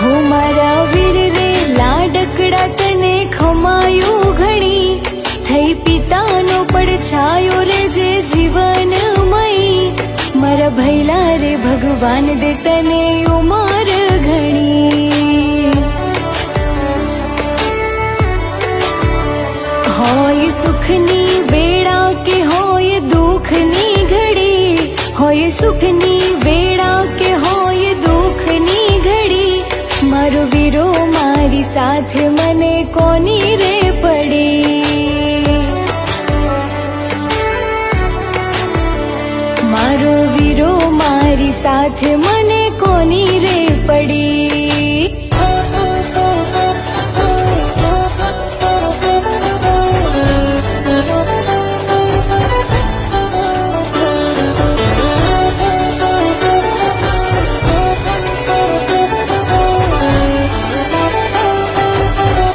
હો મારા વીર રે લાડકડા તને ખમાયું ઘણી. થઈ પિતાનો પડછાયો રે જે જીવન મય મારા ભૈલા રે ભગવાન દે તને ઉમર ઘણી. હોય સુખની વેળા કે હોય દુઃખની ઘડી. હોય સુખની વેળા કે મારો વીરો મારી સાથે મને કોની રે પડી? મારો વીરો મારી સાથે મને રે